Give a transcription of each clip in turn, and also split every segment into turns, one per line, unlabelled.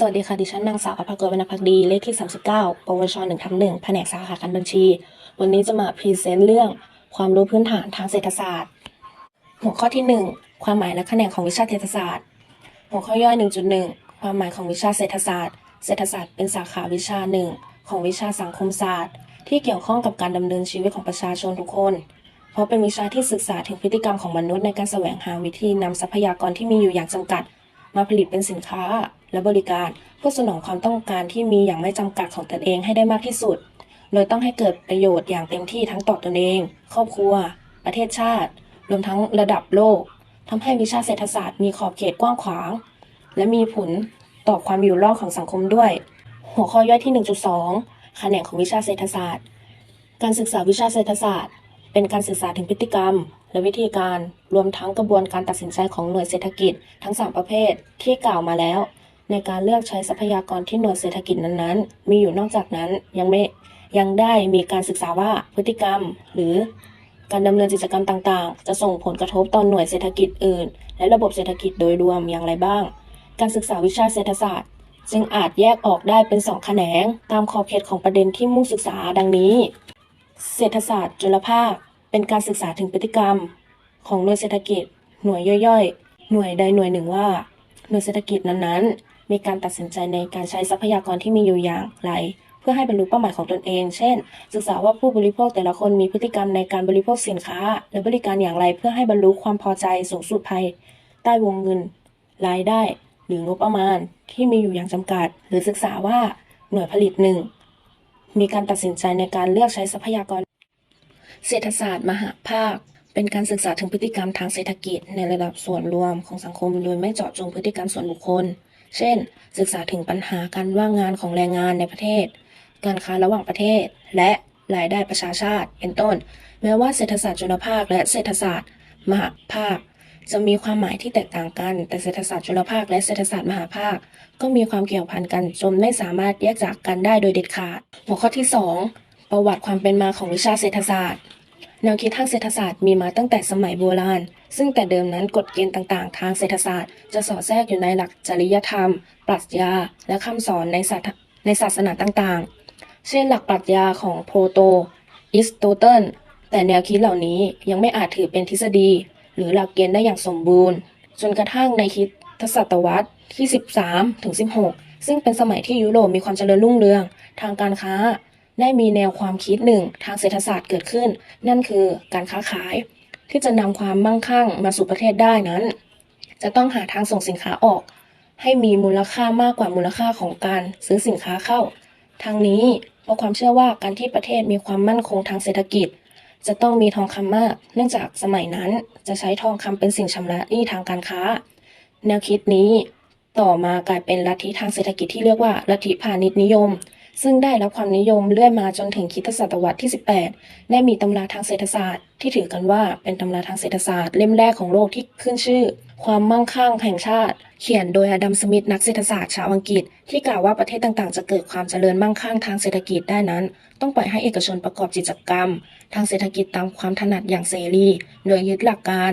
สวัสดีค่ะ ดิฉันนางสาวอภากรวรรณพักดี เลขที่ 39 ปวช1ทับ1แผนกสาขาการบัญชี วันนี้จะมาพรีเซนต์เรื่องความรู้พื้นฐานทางเศรษฐศาสตร์ หัวข้อที่ 1 ความหมายและแขนงของวิชาเศรษฐศาสตร์ หัวข้อย่อย 1.1 ความหมายของวิชาเศรษฐศาสตร์ เศรษฐศาสตร์เป็นสาขาวิชาหนึ่งของวิชาสังคมศาสตร์ ที่เกี่ยวข้องกับการดำเนินชีวิตของประชาชนทุกคน เพราะเป็นวิชาที่ศึกษาถึงพฤติกรรมของมนุษย์ในการแสวงหาวิธีนำทรัพยากรที่มีอยู่อย่างจำกัด มาผลิตเป็นสินค้า และบริการเพื่อสนองความต้องการที่มีอย่างไม่จำกัดของตนเองให้ได้มากที่สุด โดยต้องให้เกิดประโยชน์อย่างเต็มที่ทั้งต่อตนเอง ครอบครัว ประเทศชาติ รวมทั้งระดับโลกทำให้วิชาเศรษฐศาสตร์มีขอบเขตกว้างขวาง และมีผลต่อความอยู่รอดของสังคมด้วย หัวข้อย่อยที่ 1.2 แขนงของวิชาเศรษฐศาสตร์ การศึกษาวิชาเศรษฐศาสตร์ เป็นการศึกษาถึงพฤติกรรม และวิธีการ รวมทั้งกระบวนการตัดสินใจของหน่วยเศรษฐกิจทั้ง 3 ประเภทที่กล่าวมาแล้ว ในการเลือกใช้ทรัพยากรที่หน่วยเศรษฐกิจนั้นๆ มีอยู่นอกจากนั้นยังไม่ยังได้มีการศึกษาว่าพฤติกรรม หรือการดำเนินกิจกรรมต่างๆ จะส่งผลกระทบต่อหน่วยเศรษฐกิจอื่น และระบบเศรษฐกิจโดยรวมอย่างไรบ้าง การศึกษาวิชาเศรษฐศาสตร์ จึงอาจแยกออกได้เป็นสองแขนง ตามขอบเขตของประเด็นที่มุ่งศึกษาดังนี้ เศรษฐศาสตร์จุลภาค เป็นการศึกษาถึงพฤติกรรม ของหน่วยเศรษฐกิจ หน่วยย่อยๆ หน่วยใดหน่วยหนึ่งว่า หน่วยเศรษฐกิจนั้นๆ มีการตัดสินใจในการใช้ทรัพยากรที่มีอยู่อย่างไร เพื่อให้บรรลุเป้าหมายของตนเอง เช่น ศึกษาว่าผู้บริโภคแต่ละคนมีพฤติกรรมในการบริโภคสินค้า และบริการอย่างไร เพื่อให้บรรลุความพอใจสูงสุดภายใต้วงเงิน รายได้ หรืองบประมาณที่มีอยู่อย่างจำกัด หรือศึกษาว่าหน่วยผลิตหนึ่งมีการตัดสินใจในการเลือกใช้ทรัพยากร เศรษฐศาสตร์ มหาภาค เป็นการศึกษาถึงพฤติกรรมทางเศรษฐกิจในระดับส่วนรวมของสังคมโดยไม่เจาะจงพฤติกรรมส่วนบุคคล เช่น ศึกษาถึงปัญหาการว่างงานของแรงงานในประเทศ การค้าระหว่างประเทศ และรายได้ประชาชาติ เป็นต้น แม้ว่าเศรษฐศาสตร์จุลภาคและเศรษฐศาสตร์มหาภาค จะมีความหมายที่แตกต่างกัน แต่เศรษฐศาสตร์จุลภาคและเศรษฐศาสตร์มหาภาค ก็มีความเกี่ยวพันกันจนไม่สามารถแยกจากกันได้โดยเด็ดขาด หัวข้อที่ 2 ประวัติความเป็นมาของวิชาเศรษฐศาสตร์ แนวคิดทางเศรษฐศาสตร์มีมาตั้งแต่สมัยโบราณ ซึ่งแต่เดิมนั้นกฎเกณฑ์ต่างๆ ทางเศรษฐศาสตร์ จะสอดแทรกอยู่ในหลักจริยธรรม ปรัชญา และคำสอนในศาสในศาสนาต่างๆ เช่นหลักปรัชญาของโพโต อิสโตเติล แต่แนวคิดเหล่านี้ยังไม่อาจถือเป็นทฤษฎี หรือหลักเกณฑ์ได้อย่างสมบูรณ์ จนกระทั่งในคิดทศตวรรษที่ 13ถึง16 ซึ่งเป็นสมัยที่ยุโรปมีความเจริญรุ่งเรือง ทางการค้า ได้มีแนวความคิดหนึ่งทางเศรษฐศาสตร์เกิดขึ้น นั่นคือการค้าขาย ที่จะนำความมั่งคั่งมาสู่ประเทศได้นั้น จะต้องหาทางส่งสินค้าออก ให้มีมูลค่ามากกว่ามูลค่าของการซื้อสินค้าเข้า ทางนี้เพราะความเชื่อว่าการที่ประเทศมีความมั่นคงทางเศรษฐกิจ จะต้องมีทองคำมาก เนื่องจากสมัยนั้นจะใช้ทองคำเป็นสิ่งชำระหนี้ทางการค้า แนวคิดนี้ต่อมากลายเป็นลัทธิทางเศรษฐกิจที่เรียกว่าลัทธิพาณิชย์นิยม ซึ่งได้รับความนิยมเลื่อยมาจนถึงคริดศตวรรษที่ 18 ได้มีตำราทางเศรษฐศาสตร์ ที่ถือกันว่าเป็นตำราทางเศรษฐศาสตร์เล่มแรกของโลกที่ขึ้นชื่อ ความมั่งคั่งแห่งชาติ เขียนโดยอดัมสมิธนักเศรษฐศาสตร์ชาวอังกฤษ ที่กล่าวว่าประเทศต่างๆ จะเกิดความเจริญมั่งคั่งทางเศรษฐกิจได้นั้น ต้องปล่อยให้เอกชนประกอบกิจกรรม ทางเศรษฐกิจตามความถนัดอย่างเสรีโดยยึดหลักการ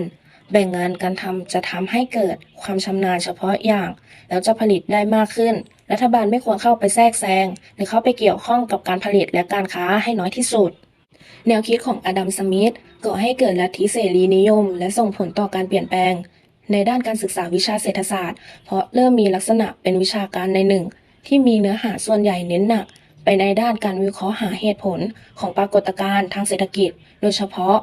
แบ่งงานการทำจะทำให้เกิดความชำนาญเฉพาะอย่าง แล้วจะผลิตได้มากขึ้น รัฐบาลไม่ควรเข้าไปแทรกแซง หรือเข้าไปเกี่ยวข้องกับการผลิตและการค้าให้น้อยที่สุด แนวคิดของอดัม สมิธก่อให้เกิดลัทธิเสรีนิยม และส่งผลต่อการเปลี่ยนแปลง ในด้านการศึกษาวิชาเศรษฐศาสตร์ เพราะเริ่มมีลักษณะเป็นวิชาการในหนึ่ง ที่มีเนื้อหาส่วนใหญ่เน้นหนัก ไปในด้านการวิเคราะห์หาเหตุผลของปรากฏการณ์ทางเศรษฐกิจ โดยเฉพาะ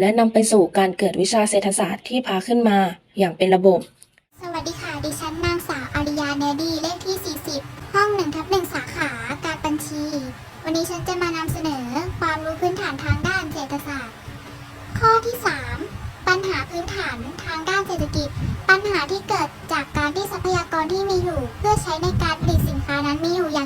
และนำไปสู่การเกิดวิชาเศรษฐศาสตร์ที่พาขึ้นมาอย่างเป็นระบบ
สวัสดีค่ะ ข้อที่ 3 ปัญหาพื้นฐานทางด้านเศรษฐกิจ ปัญหาที่เกิดจากการที่ทรัพยากรที่มีอยู่ เพื่อใช้ในการผลิตสินค้านั้นมีอยู่อย่าง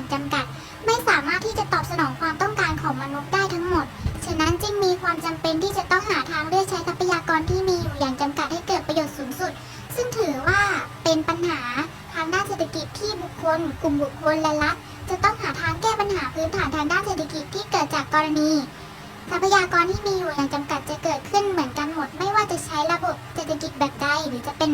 เศรษฐกิจแบบใดหรือจะเป็น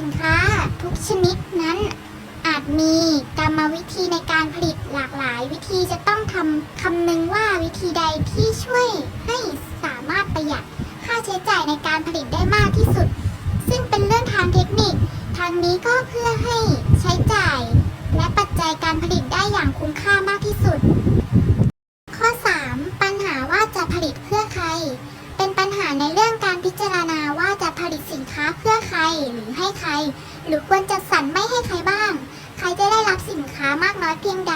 สินค้าทุกชนิดนั้น อาจมีกรรมวิธีในการผลิตหลากหลาย วิธีจะต้องทำคำนึงว่าวิธีใดที่ช่วยให้สามารถประหยัดค่าใช้จ่ายในการผลิตได้มากที่สุด ซึ่งเป็นเรื่องทางเทคนิค ทางนี้ก็เพื่อให้ใช้จ่าย และปัจจัยการผลิตได้อย่างคุ้มค่ามากที่สุด หรือควรจัดสรรไม่ให้ใครบ้าง ใครจะได้รับสินค้ามากน้อยเพียงใด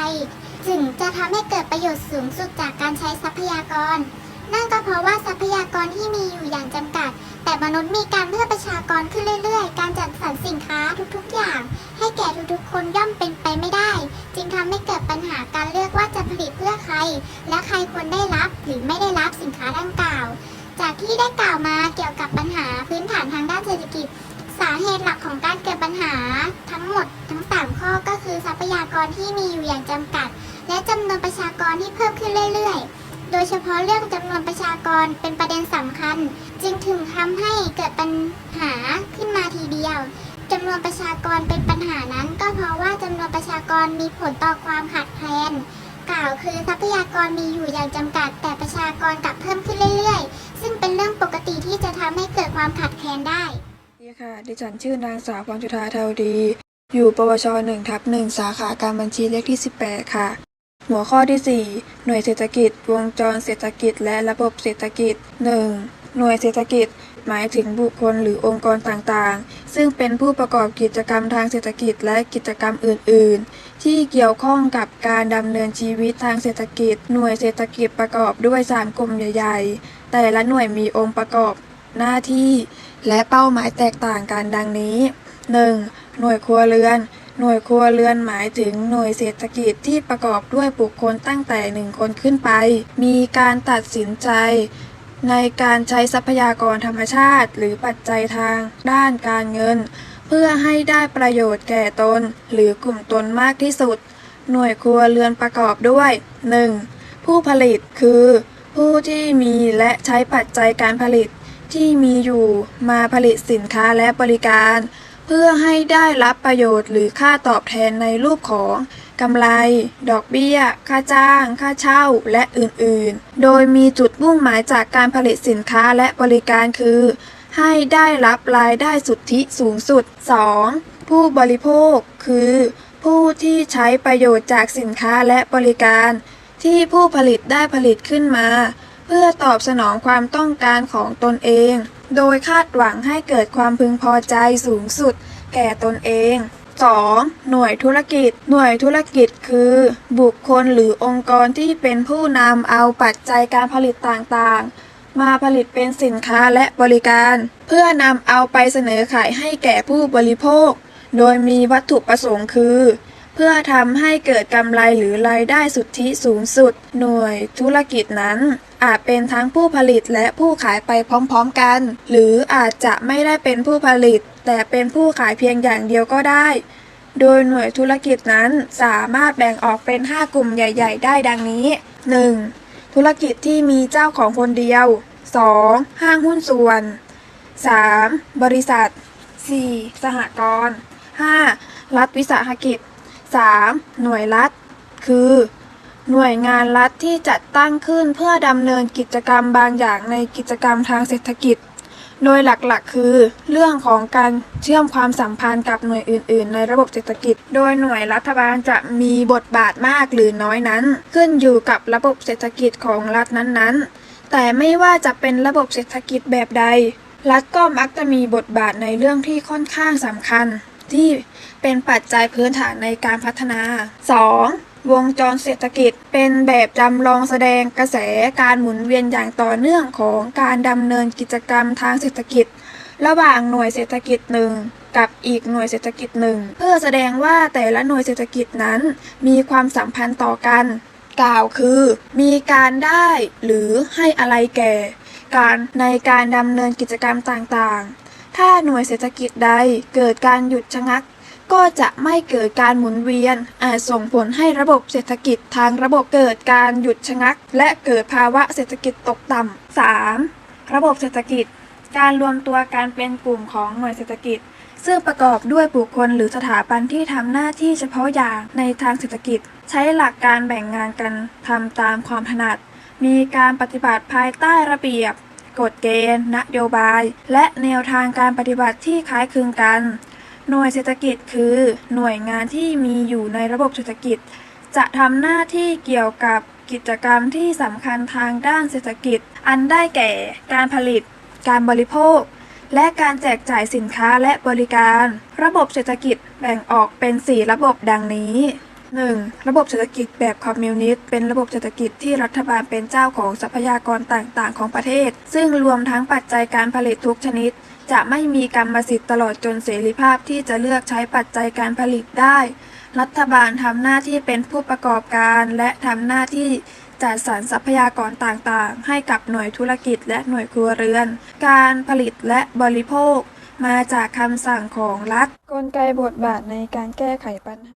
จึงจะทำให้เกิดประโยชน์สูงสุดจากการใช้ทรัพยากร นั่นก็เพราะว่าทรัพยากรที่มีอยู่อย่างจำกัด แต่มนุษย์มีการเพิ่มประชากรขึ้นเรื่อย ๆ การจัดสรรสินค้าทุกๆอย่าง ให้แก่ทุกๆคนย่อมเป็นไปไม่ได้ จึงทำให้เกิดปัญหาการเลือกว่าจะผลิตเพื่อใคร และใครควรได้รับหรือไม่ได้รับสินค้าดังกล่าว จากที่ได้กล่าวมาเกี่ยวกับปัญหาพื้นฐานทางด้านเศรษฐกิจ สาเหตุหลักของการเกิดปัญหาทั้งหมดทั้ง 3 ข้อก็คือทรัพยากรที่มีอยู่อย่างจำกัด และจำนวนประชากรที่เพิ่มขึ้นเรื่อย ๆ โดยเฉพาะเรื่องจำนวนประชากรเป็นประเด็นสำคัญ จึงถึงทำให้เกิดปัญหาขึ้นมาทีเดียวจำนวนประชากรเป็นปัญหานั้น ก็เพราะว่าจำนวนประชากรมีผลต่อความขาดแคลนกล่าวคือทรัพยากรมีอยู่อย่างจำกัด แต่ประชากรกลับเพิ่มขึ้นเรื่อยๆ ซึ่งเป็นเรื่องปกติที่จะทำให้เกิดความขาดแคลนได้
ดีค่ะ ดิฉันชื่อนางสาวพรจุธาเทาดี อยู่ปวช1ทับ1สาขาการบัญชีเลขที่ 18 ค่ะ หัวข้อที่ 4 หน่วยเศรษฐกิจ วงจรเศรษฐกิจ และระบบเศรษฐกิจ 1. หน่วยเศรษฐกิจ หมายถึงบุคคลหรือองค์กรต่างๆ ซึ่งเป็นผู้ประกอบกิจกรรมทางเศรษฐกิจและกิจกรรมอื่น ๆ ที่เกี่ยวข้องกับการดำเนินชีวิตทางเศรษฐกิจ หน่วยเศรษฐกิจประกอบด้วย 3 กลุ่มใหญ่ ๆ แต่ละหน่วยมีองค์ประกอบ หน้าที่ และเป้าหมายแตกต่างกันดังนี้ 1. หน่วยครัวเรือน หน่วยครัวเรือนหมายถึงหน่วยเศรษฐกิจที่ประกอบด้วยบุคคลตั้งแต่หนึ่งคนขึ้นไป มีการตัดสินใจ ในการใช้ทรัพยากรธรรมชาติ หรือปัจจัยทาง ด้านการเงิน เพื่อให้ได้ประโยชน์แก่ตน หรือกลุ่มตนมากที่สุด หน่วยครัวเรือนประกอบด้วย 1. ผู้ผลิตคือ ผู้ที่มีและใช้ปัจจัยการผลิต ที่มีอยู่มาผลิตสินค้าและบริการ เพื่อให้ได้รับประโยชน์หรือค่าตอบแทนในรูปของกำไร ดอกเบี้ย ค่าจ้าง ค่าเช่า และอื่นๆ โดยมีจุดมุ่งหมายจากการผลิตสินค้าและบริการคือ ให้ได้รับรายได้สุทธิสูงสุด 2. ผู้บริโภค คือ ผู้ที่ใช้ประโยชน์จากสินค้าและบริการ ที่ผู้ผลิตได้ผลิตขึ้นมา เพื่อตอบสนองความต้องการของตนเอง โดยคาดหวังให้เกิดความพึงพอใจสูงสุด แก่ตนเอง 2. หน่วยธุรกิจ หน่วยธุรกิจคือ บุคคลหรือองค์กรที่เป็นผู้นำเอาปัจจัยการผลิตต่างๆ มาผลิตเป็นสินค้าและบริการ เพื่อนำเอาไปเสนอขายให้แก่ผู้บริโภค โดยมีวัตถุประสงค์คือ เพื่อทำให้เกิดกำไรหรือรายได้สุทธิสูงสุด หน่วยธุรกิจนั้น อาจเป็นทั้งผู้ผลิตและผู้ขายไปพร้อมๆกัน หรืออาจจะไม่ได้เป็นผู้ผลิต แต่เป็นผู้ขายเพียงอย่างเดียวก็ได้ โดยหน่วยธุรกิจนั้นสามารถแบ่งออกเป็น 5 กลุ่มใหญ่ ๆ ได้ดังนี้ 1. ธุรกิจที่มีเจ้าของคนเดียว 2. ห้างหุ้นส่วน 3. บริษัท 4. สหกรณ์ 5. รัฐวิสาหกิจ 3. หน่วยรัฐ คือ หน่วยงานรัฐที่จัดตั้งขึ้นเพื่อดำเนินกิจกรรมบางอย่างในกิจกรรมทางเศรษฐกิจ โดยหลักๆ คือ เรื่องของการเชื่อมความสัมพันธ์กับหน่วยอื่น ๆ ในระบบเศรษฐกิจ โดยหน่วยรัฐบาลจะมีบทบาทมากหรือน้อยนั้น ขึ้นอยู่กับระบบเศรษฐกิจของรัฐนั้นๆ แต่ไม่ว่าจะเป็นระบบเศรษฐกิจแบบใด รัฐก็มักจะมีบทบาทในเรื่องที่ค่อนข้างสำคัญที่ เป็นปัจจัยพื้นฐานในการพัฒนา 2. วงจรเศรษฐกิจ เป็นแบบจำลองแสดงกระแสการหมุนเวียนอย่างต่อเนื่องของการดำเนินกิจกรรมทางเศรษฐกิจ ระหว่างหน่วยเศรษฐกิจหนึ่งกับอีกหน่วยเศรษฐกิจหนึ่ง เพื่อแสดงว่าแต่ละหน่วยเศรษฐกิจนั้น มีความสัมพันธ์ต่อกัน กล่าวคือ มีการได้หรือให้อะไรแก่ การในการดำเนินกิจกรรมต่างๆ ถ้าหน่วยเศรษฐกิจใดเกิดการหยุดชะงัก ก็จะไม่เกิดการหมุนเวียน อาจส่งผลให้ระบบเศรษฐกิจทางระบบเกิดการหยุดชะงัก และเกิดภาวะเศรษฐกิจตกต่ำ 3. ระบบเศรษฐกิจ การรวมตัวการเป็นกลุ่มของหน่วยเศรษฐกิจ ซึ่งประกอบด้วยบุคคลหรือสถาบันที่ทำหน้าที่เฉพาะอย่างในทางเศรษฐกิจ ใช้หลักการแบ่งงานกันทำตามความถนัด มีการปฏิบัติภายใต้ระเบียบกฎเกณฑ์ นโยบาย และแนวทางการปฏิบัติที่คล้ายคลึงกัน หน่วยเศรษฐกิจคือหน่วยงานที่มีอยู่ในระบบเศรษฐกิจ จะทำหน้าที่เกี่ยวกับกิจกรรมที่สำคัญทางด้านเศรษฐกิจ อันได้แก่ การผลิต การบริโภค และการแจกจ่ายสินค้าและบริการ ระบบเศรษฐกิจแบ่งออกเป็น 4 ระบบดังนี้ 1. ระบบเศรษฐกิจแบบคอมมิวนิสต์เป็นระบบเศรษฐกิจที่รัฐบาลเป็นเจ้าของทรัพยากรต่างๆ ของประเทศ ซึ่งรวมทั้งปัจจัยการผลิตทุกชนิด จะไม่มีกรรมสิทธิ์ตลอดจนเสรีภาพที่จะเลือกใช้ปัจจัยการผลิตได้ รัฐบาลทำหน้าที่เป็นผู้ประกอบการ และทำหน้าที่จัดสรรทรัพยากรต่างๆ ให้กับหน่วยธุรกิจและหน่วยครัวเรือน การผลิตและบริโภค มาจากคำสั่งของรัฐ กลไกบทบาทในการแก้ไขปัญหา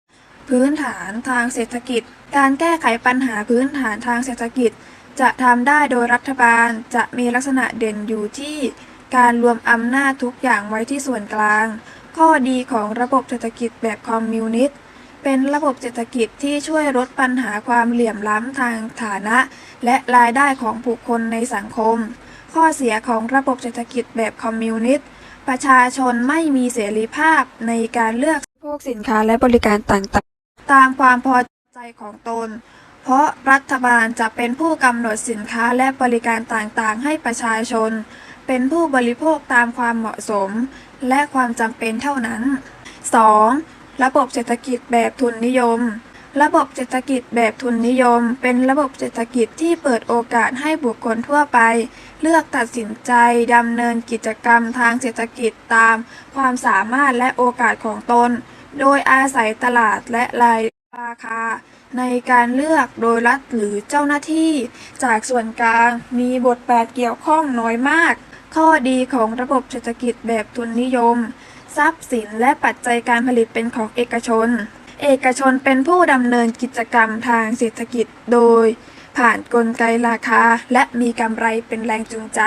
พื้นฐานทางเศรษฐกิจ การแก้ไขปัญหาพื้นฐานทางเศรษฐกิจ จะทำได้โดยรัฐบาลจะมีลักษณะเด่นอยู่ที่ การรวมอำนาจทุกอย่างไว้ที่ส่วนกลาง ข้อดีของระบบเศรษฐกิจแบบคอมมิวนิสต์เป็นระบบเศรษฐกิจที่ช่วยลดปัญหาความเหลื่อมล้ำทางฐานะ และรายได้ของบุคคลในสังคม ข้อเสียของระบบเศรษฐกิจแบบคอมมิวนิสต์ประชาชนไม่มีเสรีภาพในการเลือกพวกสินค้าและบริการต่างๆ ตามความพอใจของตน เพราะรัฐบาลจะเป็นผู้กำหนดสินค้าและบริการต่างๆ ให้ประชาชน เป็นผู้บริโภคตามความเหมาะสม และความจำเป็นเท่านั้น 2. ระบบเศรษฐกิจแบบทุนนิยม ระบบเศรษฐกิจแบบทุนนิยม เป็นระบบเศรษฐกิจที่เปิดโอกาสให้บุคคลทั่วไป เลือกตัดสินใจดำเนินกิจกรรมทางเศรษฐกิจตาม ความสามารถและโอกาสของตน โดยอาศัยตลาดและรายราคา ในการเลือกโดยรัฐหรือเจ้าหน้าที่ จากส่วนกลางมีบทบาทเกี่ยวข้องน้อยมาก ข้อดีของระบบเศรษฐกิจแบบทุนนิยม ทรัพย์สินและปัจจัยการผลิตเป็นของเอกชน เอกชนเป็นผู้ดำเนินกิจกรรมทางเศรษฐกิจโดย ผ่านนกลไกราคา และมีกำไรเป็นแรงจูงใจ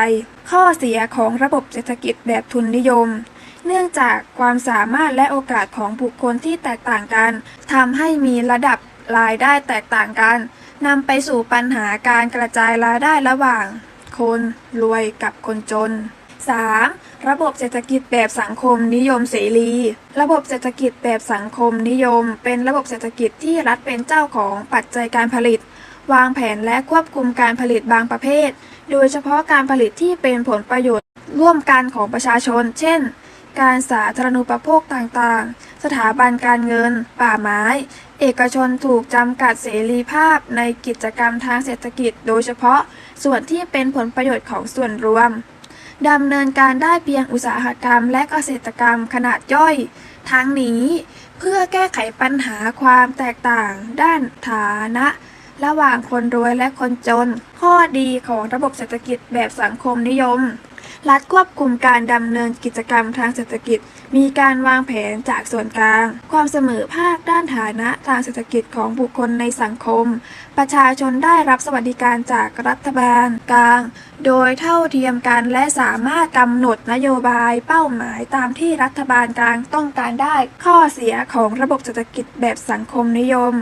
ข้อเสียของระบบเศรษฐกิจแบบทุนนิยม เนื่องจากความสามารถและโอกาสของบุคคลที่แตกต่างกันทำให้มีระดับรายได้แตกต่างกันนำไปสู่ปัญหาการกระจายรายได้ระหว่าง คนรวยกับคนจน 3. ระบบเศรษฐกิจแบบสังคมนิยมเสรี ระบบเศรษฐกิจแบบสังคมนิยม เป็นระบบเศรษฐกิจที่รัฐเป็นเจ้าของปัจจัยการผลิต วางแผนและควบคุมการผลิตบางประเภท โดยเฉพาะการผลิตที่เป็นผลประโยชน์ ร่วมกันของประชาชน เช่น การสาธารณูปโภคต่างๆ สถาบันการเงิน ป่าไม้ เอกชนถูกจำกัดเสรีภาพในกิจกรรมทางเศรษฐกิจ โดยเฉพาะ ส่วนที่เป็นผลประโยชน์ของส่วนรวมดำเนินการได้เพียงอุตสาหกรรมและเกษตรกรรมขนาดย่อย ทั้งนี้เพื่อแก้ไขปัญหาความแตกต่าง ด้านฐานะ ระหว่างคนรวยและคนจน ข้อดีของระบบเศรษฐกิจแบบสังคมนิยม รัฐควบคุมการดำเนินกิจกรรมทางเศรษฐกิจ มีการวางแผนจากส่วนกลาง ความเสมอภาคด้านฐานะทางเศรษฐกิจของบุคคลในสังคม ประชาชนได้รับสวัสดิการจากรัฐบาลกลาง โดยเท่าเทียมกันและสามารถกำหนดนโยบายเป้าหมายตามที่รัฐบาลกลางต้องการได้ ข้อเสียของระบบเศรษฐกิจแบบสังคมนิยม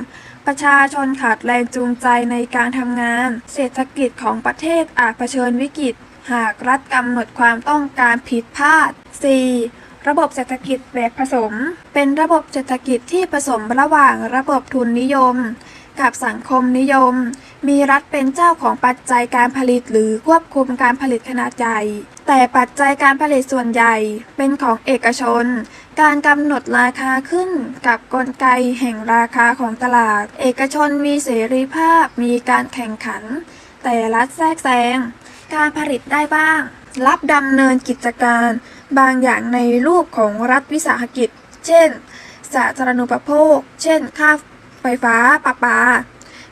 ประชาชนขาดแรงจูงใจในการทำงาน เศรษฐกิจของประเทศอาจเผชิญวิกฤต หากรัฐกำหนดความต้องการผิดพลาด 4. ระบบเศรษฐกิจแบบผสม เป็นระบบเศรษฐกิจที่ผสมระหว่างระบบทุนนิยม กับสังคมนิยม มีรัฐเป็นเจ้าของปัจจัยการผลิตหรือควบคุมการผลิตขนาดใหญ่ แต่ปัจจัยการผลิตส่วนใหญ่เป็นของเอกชน การกำหนดราคาขึ้นกับกลไกแห่งราคาของตลาด เอกชนมีเสรีภาพ มีการแข่งขัน แต่รัฐแทรกแซง การผลิตได้บ้าง รับดำเนินกิจการบางอย่างในรูปของรัฐวิสาหกิจ เช่น สาธารณูปโภค เช่น ค่าไฟฟ้าประปา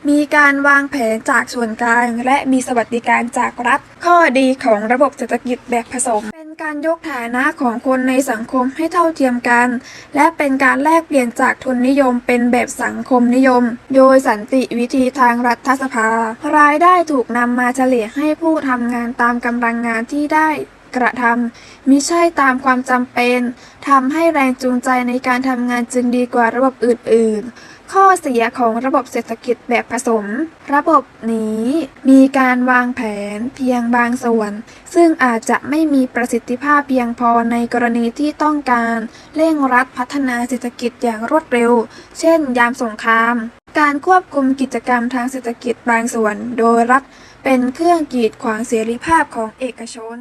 มีการวางแผนจากส่วนกลาง และมีสวัสดิการจากรัฐ ข้อดีของระบบเศรษฐกิจแบบผสม การยกฐานะของคนในสังคมให้เท่าเทียมกัน และเป็นการแลกเปลี่ยนจากทุนนิยมเป็นแบบสังคมนิยม โดยสันติวิธีทางรัฐสภา รายได้ถูกนำมาเฉลี่ยให้ผู้ทำงานตามกำลังงานที่ได้ กระทำมิใช่ตามความจำเป็นทำให้แรงจูงใจในการทำงานจึงดีกว่าระบบอื่น ๆ ข้อเสียของระบบเศรษฐกิจแบบผสม ระบบนี้มีการวางแผนเพียงบางส่วน ซึ่งอาจจะไม่มีประสิทธิภาพเพียงพอในกรณีที่ต้องการเร่งรัดพัฒนาเศรษฐกิจอย่างรวดเร็ว เช่น ยามสงครามการควบคุมกิจกรรมทางเศรษฐกิจบางส่วนโดยรัฐเป็นเครื่องกีดขวางเสรีภาพของเอกชน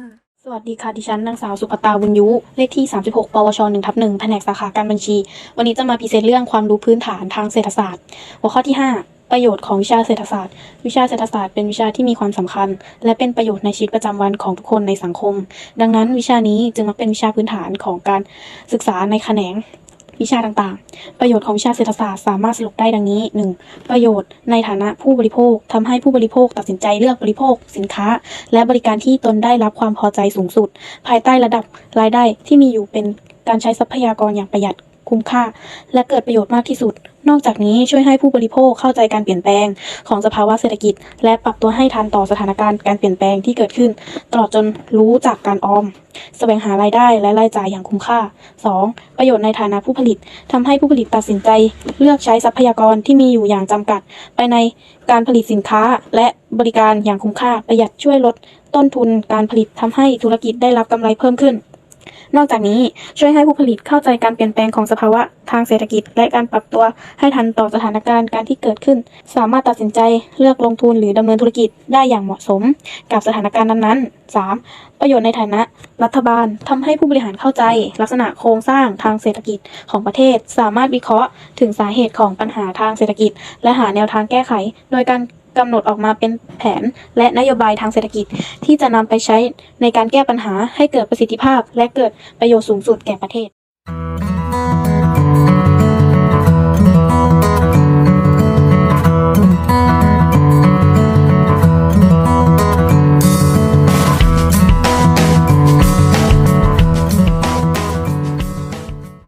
วัสดีค่ะ ดิฉันนางสาวสุภตาบุญยุ เลขที่ 36 ปวช1ทับ1แผนกสาขาการบัญชี วันนี้จะมาพรีเซนต์เรื่องความรู้พื้นฐานทางเศรษฐศาสตร์ หัวข้อที่ 5 ประโยชน์ของวิชาเศรษฐศาสตร์ วิชาเศรษฐศาสตร์เป็นวิชาที่มีความสำคัญ และเป็นประโยชน์ในชีวิตประจำวันของทุกคนในสังคม ดังนั้นวิชานี้จึงมักเป็นวิชาพื้นฐานของการศึกษาในแขนง วิชาต่างๆ ประโยชน์ของวิชาเศรษฐศาสตร์สามารถสรุปได้ดังนี้ 1. ประโยชน์ในฐานะผู้บริโภคทำให้ผู้บริโภคตัดสินใจเลือกบริโภค สินค้า และบริการที่ตนได้รับความพอใจสูงสุด ภายใต้ระดับรายได้ที่มีอยู่เป็นการใช้ทรัพยากรอย่างประหยัดคุ้มค่า และเกิดประโยชน์มากที่สุด นอกจากนี้ช่วยให้ผู้บริโภคเข้าใจการเปลี่ยนแปลงของสภาวะเศรษฐกิจ และปรับตัวให้ทันต่อสถานการณ์การเปลี่ยนแปลงที่เกิดขึ้น ตลอดจนรู้จากการออมแสวงหารายได้และรายจ่ายอย่างคุ้มค่า 2. ประโยชน์ในฐานะผู้ผลิตทำให้ผู้ผลิตตัดสินใจ เลือกใช้ทรัพยากรที่มีอยู่อย่างจำกัด ไปในการผลิตสินค้าและบริการอย่างคุ้มค่าประหยัดช่วยลดต้นทุนการผลิตทำให้ธุรกิจได้รับกำไรเพิ่มขึ้น นอกจากนี้ช่วยให้ผู้ผลิตเข้าใจการเปลี่ยนแปลงของสภาวะทางเศรษฐกิจ และการปรับตัวให้ทันต่อสถานการณ์การที่เกิดขึ้น สามารถตัดสินใจเลือกลงทุนหรือดำเนินธุรกิจได้อย่างเหมาะสม กับสถานการณ์นั้นๆ 3. ประโยชน์ในฐานะ รัฐบาลทำให้ผู้บริหารเข้าใจ ลักษณะโครงสร้างทางเศรษฐกิจของประเทศ สามารถวิเคราะห์ ถึงสาเหตุของปัญหาทางเศรษฐกิจ และหาแนวทางแก้ไข โดยการ กำหนดออกมาเป็นแผนและนโยบายทางเศรษฐกิจ ที่จะนำไปใช้ในการแก้ปัญหาให้เกิดประสิทธิภาพ และเกิดประโยชน์สูงสุดแก่ประเทศ